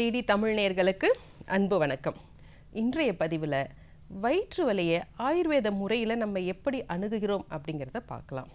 DD Tamil நேர்களுக்கு அன்பு வணக்கம். இன்றைய பதிவில் வயிற்று வலியை ஆயுர்வேத முறையில் நம்ம எப்படி அணுகுகிறோம் அப்படிங்கிறத பார்க்கலாம்.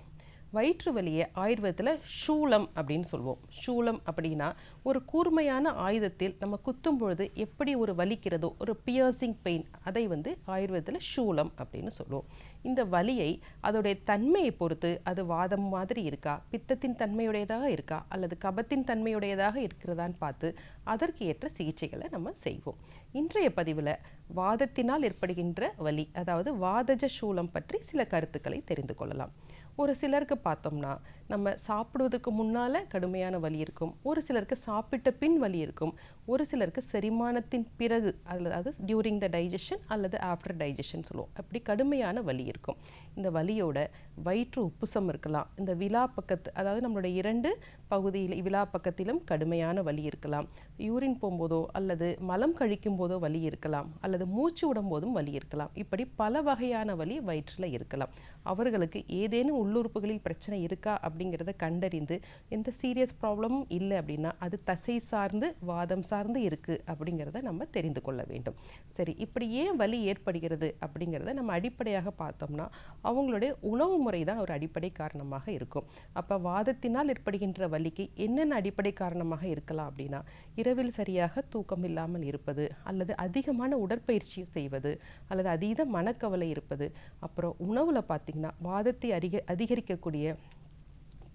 வயிற்று வலியை ஆயுர்வேதத்தில் சூலம் அப்படின்னு சொல்லுவோம் சூளம் அப்படின்னா ஒரு கூர்மையான ஆயுதத்தில் நம்ம குத்தும் பொழுது எப்படி ஒரு வலிக்கிறதோ ஒரு பியர்சிங் பெயின் அதை வந்து ஆயுர்வேதத்தில் சூலம் அப்படின்னு சொல்லுவோம் இந்த வலியை அதோடைய தன்மையை பொறுத்து அது வாதம் மாதிரி இருக்கா பித்தத்தின் தன்மையுடையதாக இருக்கா அல்லது கபத்தின் தன்மையுடையதாக இருக்கிறதான்னு பார்த்து அதற்கு ஏற்ற சிகிச்சைகளை நம்ம செய்வோம். இன்றைய பதிவில் வாதத்தினால் ஏற்படுகின்ற வலி அதாவது வாதஜ சூலம் பற்றி சில கருத்துக்களை தெரிந்து கொள்ளலாம். ஒரு சிலருக்கு பார்த்தோம்னா நம்ம சாப்பிடுவதற்கு முன்னால் கடுமையான வலி இருக்கும். ஒரு சிலருக்கு சாப்பிட்ட பின் வலி இருக்கும். ஒரு சிலருக்கு செரிமானத்தின் பிறகு அதாவது டியூரிங் த டைஜஷன் அல்லது ஆஃப்டர் டைஜஷன் சொல்லுவோம். அப்படி கடுமையான வலி இருக்கும். இந்த வலியோட வயிற்று உப்புசம் இருக்கலாம். இந்த விழா பக்கத்து அதாவது நம்மளுடைய இரண்டு பகுதியில் விழா பக்கத்திலும் கடுமையான வலி இருக்கலாம். யூரின் போகும்போதோ அல்லது மலம் கழிக்கும் போதோ வலி இருக்கலாம். அல்லது மூச்சு விடும் போதும் வலி இருக்கலாம். இப்படி பல வகையான வலி வயிற்றில் இருக்கலாம். அவர்களுக்கு ஏதேனும் உள்ளுறுப்புகளில் பிரச்சனை இருக்கா அப்படிங்கிறத கண்டறிந்து எந்த சீரியஸ் ப்ராப்ளமும் இல்லை அப்படின்னா அது தசை சார்ந்து வாதம் சார்ந்து இருக்குது அப்படிங்கிறத நம்ம தெரிந்து கொள்ள வேண்டும். சரி இப்படி ஏன் வலி ஏற்படுகிறது அப்படிங்கிறத நம்ம அடிப்படையாக பார்த்தோம்னா அவங்களுடைய உணவு முறை தான் ஒரு அடிப்படை காரணமாக இருக்கும். அப்போ வாதத்தினால் ஏற்படுகின்ற வலிக்கு என்னென்ன அடிப்படை காரணமாக இருக்கலாம் அப்படின்னா இரவில் சரியாக தூக்கம் இல்லாமல் இருப்பது அல்லது அதிகமான உடற்பயிற்சி செய்வது அல்லது அதீத மனக்கவலை இருப்பது அப்புறம் உணவில் பார்த்திங்கன்னா வாதத்தை அதிக அதிகரிக்கக்கூடிய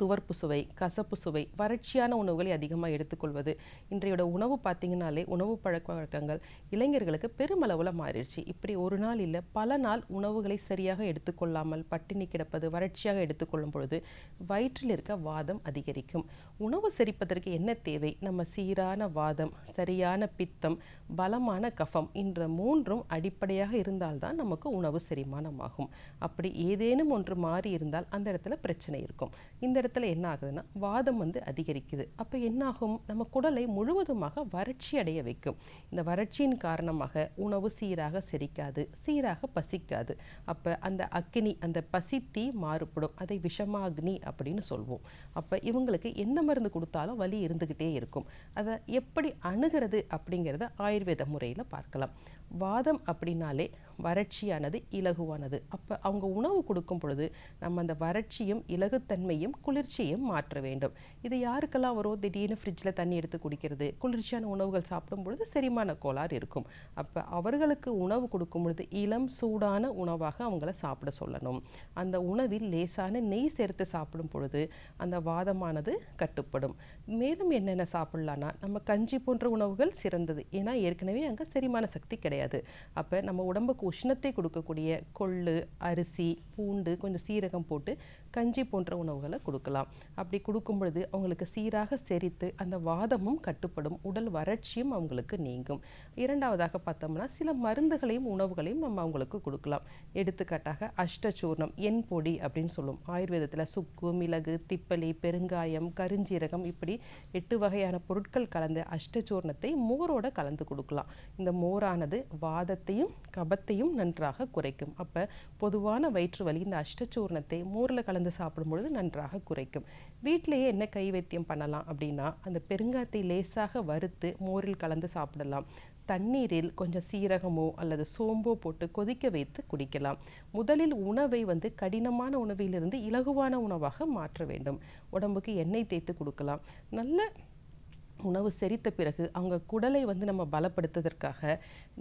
துவர்ப்பு சுவை கசப்பு சுவை வறட்சியான உணவுகளை அதிகமாக எடுத்துக்கொள்வது. இன்றையோட உணவு பார்த்திங்கனாலே உணவு பழக்க வழக்கங்கள் இளைஞர்களுக்கு பெருமளவில் மாறிடுச்சு. இப்படி ஒரு நாள் இல்லை பல நாள் உணவுகளை சரியாக எடுத்துக்கொள்ளாமல் பட்டினி கிடப்பது வறட்சியாக எடுத்துக்கொள்ளும் பொழுது வயிற்றில் இருக்க வாதம் அதிகரிக்கும். உணவு செரிப்பதற்கு என்ன தேவை? நம்ம சீரான வாதம் சரியான பித்தம் பலமான கஃபம் என்ற மூன்றும் அடிப்படையாக இருந்தால்தான் நமக்கு உணவு செரிமானமாகும். அப்படி ஏதேனும் ஒன்று மாறி இருந்தால் அந்த இடத்துல பிரச்சனை இருக்கும். இந்த இடத்துல என்ன ஆகுதுன்னா வாதம் வந்து அதிகரிக்குது. அப்போ என்னாகும்? நம்ம குடலை முழுவதுமாக வறட்சி அடைய வைக்கும். இந்த வறட்சியின் காரணமாக உணவு சீராக செரிக்காது சீராக பசிக்காது. அப்போ அந்த அக்னி அந்த பசித்தி மாறுபடும். அதை விஷமாக்னி அப்படின்னு சொல்வோம். அப்போ இவங்களுக்கு எந்த மருந்து கொடுத்தாலும் வலி இருந்துக்கிட்டே இருக்கும். அதை எப்படி அணுகிறது அப்படிங்கிறத ஆயுர்வேத முறையில் பார்க்கலாம். வாதம் அப்படின்னாலே வறட்சியானது இலகுவானது. அப்போ அவங்க உணவு கொடுக்கும் பொழுது நம்ம அந்த வறட்சியும் இலகுத்தன்மையும் குளிர்ச்சியும் மாற்ற வேண்டும். இது யாருக்கெல்லாம் வரும்? திடீர்னு ஃப்ரிட்ஜில் தண்ணி எடுத்து குடிக்கிறது. குளிர்ச்சியான உணவுகள் சாப்பிடும் பொழுது செரிமான கோளாறு இருக்கும். அப்போ அவர்களுக்கு உணவு கொடுக்கும் பொழுது இளம் சூடான உணவாக அவங்கள சாப்பிட சொல்லணும். அந்த உணவில் லேசான நெய் சேர்த்து சாப்பிடும் பொழுது அந்த வாதமானது கட்டுப்படும். மேலும் என்னென்ன சாப்பிட்லான்னா நம்ம கஞ்சி போன்ற உணவுகள் சிறந்தது. ஏன்னா ஏற்கனவே அங்கே செரிமான சக்தி கிடையாது. அப்போ நம்ம உடம்புக்கு உஷ்ணத்தை கொடுக்கக்கூடிய கொள்ளு அரிசி பூண்டு கொஞ்சம் சீரகம் போட்டு கஞ்சி போன்ற உணவுகளை கொடுக்கலாம். அப்படி கொடுக்கும் பொழுது அவங்களுக்கு சீராக செரித்து அந்த வாதமும் கட்டுப்படும் உடல் வறட்சியும் அவங்களுக்கு நீங்கும். இரண்டாவதாக பார்த்தோம்னா சில மருந்துகளையும் உணவுகளையும் நம்ம அவங்களுக்கு கொடுக்கலாம். எடுத்துக்காட்டாக அஷ்டச்சூர்ணம் எண் பொடி அப்படின்னு சொல்லும். ஆயுர்வேதத்தில் சுக்கு மிளகு திப்பலி பெருங்காயம் கருஞ்சீரகம் இப்படி எட்டு வகையான பொருட்கள் கலந்த அஷ்டச்சூர்ணத்தை மோரோட கலந்து கொடுக்கலாம். இந்த மோரானது வாதத்தையும் கபத்தையும் நன்றாக குறைக்கும். அப்போ பொதுவான வயிற்று வலி இந்த அஷ்டச்சூர்ணத்தை மோரில் கலந்து சாப்பிடும்பொழுது நன்றாக குறைக்கும். வீட்டிலேயே என்ன கை வைத்தியம் பண்ணலாம் அப்படின்னா அந்த பெருங்காயத்தை லேசாக வறுத்து மோரில் கலந்து சாப்பிடலாம். தண்ணீரில் கொஞ்சம் சீரகமோ அல்லது சோம்போ போட்டு கொதிக்க வைத்து குடிக்கலாம். முதலில் உணவை வந்து கடினமான உணவிலிருந்து இலகுவான உணவாக மாற்ற வேண்டும். உடம்புக்கு எண்ணெய் தேய்த்து கொடுக்கலாம். நல்ல உணவு செரித்த பிறகு அவங்க குடலை வந்து நம்ம பலப்படுத்துவதற்காக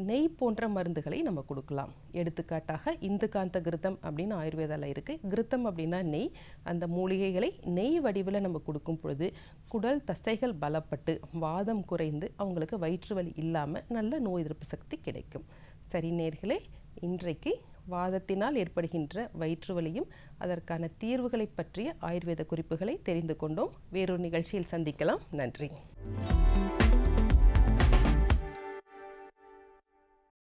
நெய் போன்ற மருந்துகளை நம்ம கொடுக்கலாம். எடுத்துக்காட்டாக இந்து காந்த கிருத்தம் அப்படின்னு ஆயுர்வேதாவில் இருக்குது கிருத்தம் அப்படின்னா நெய். அந்த மூலிகைகளை நெய் வடிவில் நம்ம கொடுக்கும் பொழுது குடல் தசைகள் பலப்பட்டு வாதம் குறைந்து அவங்களுக்கு வயிற்று வலி இல்லாமல் நல்ல நோய் எதிர்ப்பு சக்தி கிடைக்கும். சரி நேர்களே இன்றைக்கு வாதத்தினால் ஏற்படுகின்ற வயிற்று வலியும் அதற்கான தீர்வுகளை பற்றிய ஆயுர்வேத குறிப்புகளை தெரிந்து கொண்டோம். வேறொரு நிகழ்ச்சியில் சந்திக்கலாம். நன்றி.